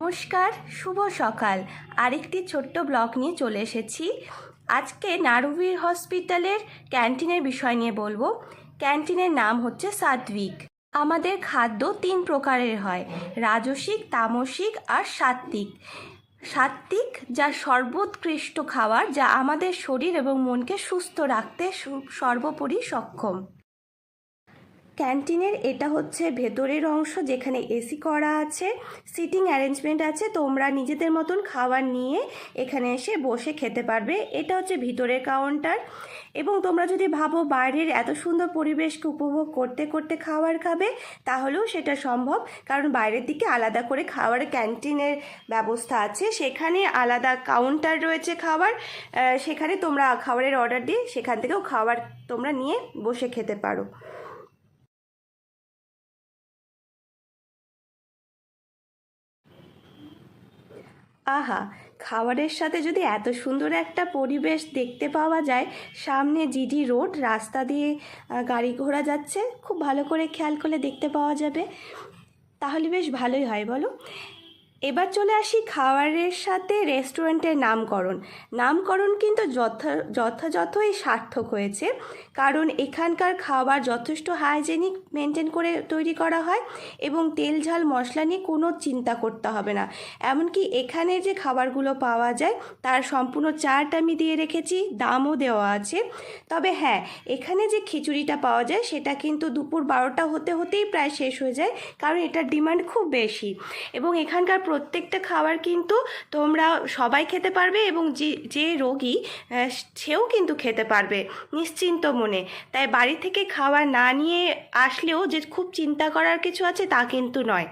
নমস্কার, শুভ সকাল। আরেকটি ছোট্ট ব্লগ নিয়ে চলে এসেছি। আজকে নারুবীর হসপিটালের ক্যান্টিনের বিষয় নিয়ে বলব। ক্যান্টিনের নাম হচ্ছে সাত্বিক আমাদের খাদ্য তিন প্রকারের হয়, রাজসিক, তামসিক আর সাত্বিক সাত্বিক যা সর্বোৎকৃষ্ট খাবার যা আমাদের শরীর এবং মনকে সুস্থ রাখতে সর্বোপরি সক্ষম। ক্যান্টিনের এটা হচ্ছে ভেতরের অংশ যেখানে এসি করা আছে, সিটিং অ্যারেঞ্জমেন্ট আছে, তোমরা নিজেদের মতন খাবার নিয়ে এখানে এসে বসে খেতে পারবে। এটা হচ্ছে ভিতরের কাউন্টার এবং তোমরা যদি ভাবো বাইরের এত সুন্দর পরিবেশকে উপভোগ করতে করতে খাবার খাবে, তাহলেও সেটা সম্ভব। কারণ বাইরের দিকে আলাদা করে খাওয়ার ক্যান্টিনের ব্যবস্থা আছে। সেখানে আলাদা কাউন্টার রয়েছে খাবার সেখানে তোমরা খাবারের অর্ডার দিয়ে সেখান থেকেও খাবার তোমরা নিয়ে বসে খেতে পারো। আহা, খাবারের সাথে যদি এত সুন্দর একটা পরিবেশ দেখতে পাওয়া যায়, সামনে জিডি রোড, রাস্তা দিয়ে গাড়ি ঘোড়া যাচ্ছে, খুব ভালো করে খেয়াল করলে দেখতে পাওয়া যাবে। তাহলে বেশ ভালোই হয়, বলো। এবার চলে আসি খাবারের সাথে রেস্টুরেন্টের নামকরণ। নামকরণ কিন্তু যথা, যথাযথই সার্থক হয়েছে। কারণ এখানকার খাবার যথেষ্ট হাইজেনিক মেনটেন করে তৈরি করা হয় এবং তেল, ঝাল, মশলা নিয়ে কোনো চিন্তা করতে হবে না। এমনকি এখানে যে খাবারগুলো পাওয়া যায়, তার সম্পূর্ণ চার্ট আমি দিয়ে রেখেছি, দামও দেওয়া আছে। তবে হ্যাঁ এখানে যে খিচুড়িটা পাওয়া যায়, সেটা কিন্তু দুপুর বারোটা হতে হতেই প্রায় শেষ হয়ে যায়, কারণ এটার ডিমান্ড খুব বেশি। এবং এখানকার প্রত্যেকটা খাবার কিন্তু তোমরা সবাই খেতে পারবে এবং যে যে রোগী সেও কিন্তু খেতে পারবে নিশ্চিন্ত মনে। তাই বাড়ি থেকে খাবার না নিয়ে আসলেও যে খুব চিন্তা করার কিছু আছে তা কিন্তু নয়।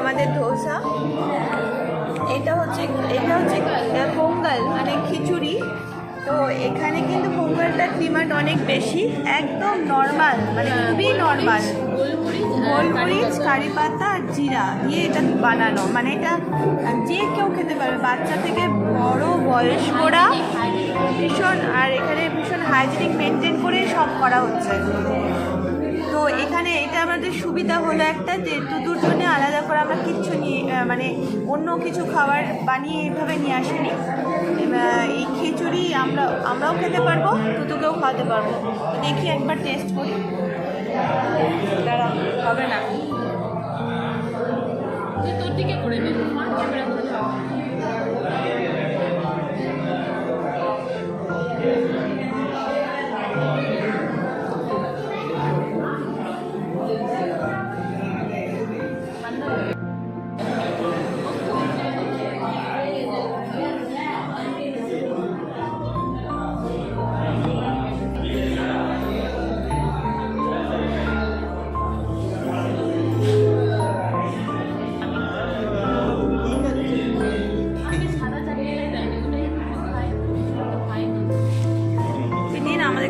আমাদের ধোসা। এটা হচ্ছে এটা হচ্ছে পোঙ্গল মানে খিচুড়ি। তো এখানে কিন্তু পোঙ্গলটার ডিমান্ড অনেক বেশি। একদম নর্মাল মানে খুবই নর্মাল। গোলমরিচ কারি পাতা আর জিরা দিয়ে এটা বানানো। মানে এটা যে কেউ খেতে পারবে বাচ্চা থেকে বড় বয়স্করা ভীষণ, আর এখানে ভীষণ হাইজিনিক মেনটেন করে সব করা হচ্ছে। তো এখানে এটা আমাদের সুবিধা হলো একটা যে দুটোর জন্য আলাদা করে আমরা কিচ্ছু নিয়ে মানে অন্য কিছু খাবার বানিয়ে এইভাবে নিয়ে আসিনি। এই খিচুড়ি আমরা আমরাও খেতে পারব দুটোকেও খাওয়াতে পারব। তো দেখি একবার টেস্ট করি। দাঁড়া হবে না। তোর দিকে করে নে।